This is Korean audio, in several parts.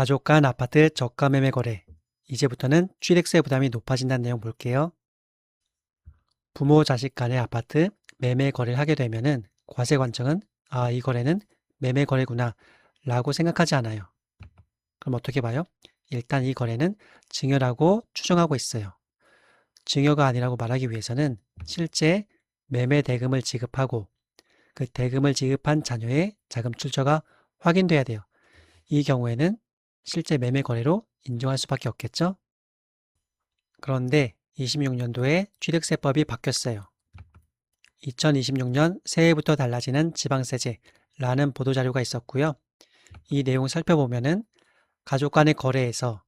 가족 간 아파트 저가 매매 거래. 이제부터는 취득세 부담이 높아진다는 내용 볼게요. 부모 자식 간의 아파트 매매 거래를 하게 되면은 과세 관청은 아, 이 거래는 매매 거래구나 라고 생각하지 않아요. 그럼 어떻게 봐요? 일단 이 거래는 증여라고 추정하고 있어요. 증여가 아니라고 말하기 위해서는 실제 매매 대금을 지급하고 그 대금을 지급한 자녀의 자금 출처가 확인돼야 돼요. 이 경우에는 실제 매매 거래로 인정할 수밖에 없겠죠? 그런데 26년도에 취득세법이 바뀌었어요. 2026년 새해부터 달라지는 지방세제라는 보도자료가 있었고요. 이 내용 살펴보면은 가족 간의 거래에서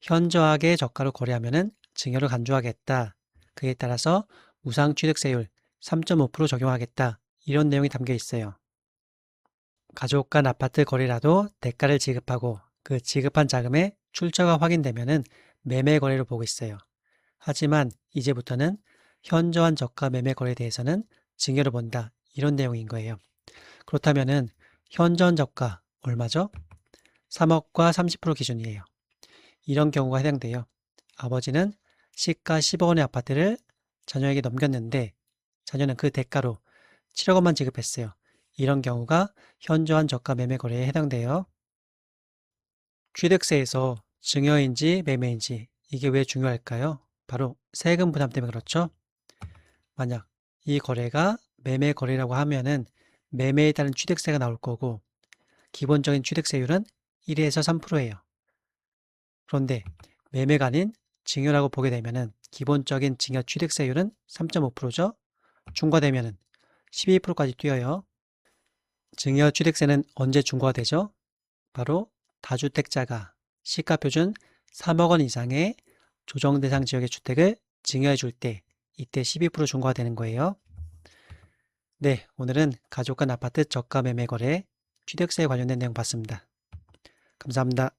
현저하게 저가로 거래하면은 증여를 간주하겠다. 그에 따라서 무상취득세율 3.5% 적용하겠다. 이런 내용이 담겨 있어요. 가족 간 아파트 거래라도 대가를 지급하고 그 지급한 자금의 출처가 확인되면은 매매 거래로 보고 있어요. 하지만 이제부터는 현저한 저가 매매 거래에 대해서는 증여를 본다. 이런 내용인 거예요. 그렇다면은 현저한 저가 얼마죠? 3억과 30% 기준이에요. 이런 경우가 해당돼요. 아버지는 시가 10억 원의 아파트를 자녀에게 넘겼는데 자녀는 그 대가로 7억 원만 지급했어요. 이런 경우가 현저한 저가 매매 거래에 해당돼요. 취득세에서 증여인지 매매인지 이게 왜 중요할까요? 바로 세금 부담 때문에 그렇죠. 만약 이 거래가 매매 거래라고 하면은 매매에 따른 취득세가 나올 거고 기본적인 취득세율은 1에서 3%예요. 그런데 매매가 아닌 증여라고 보게 되면은 기본적인 증여 취득세율은 3.5%죠. 중과되면은 12%까지 뛰어요. 증여 취득세는 언제 중과가 되죠? 바로 다주택자가 시가 표준 3억 원 이상의 조정 대상 지역의 주택을 증여해 줄 때 이때 12% 중과가 되는 거예요. 네, 오늘은 가족 간 아파트 저가 매매 거래 취득세에 관련된 내용 봤습니다. 감사합니다.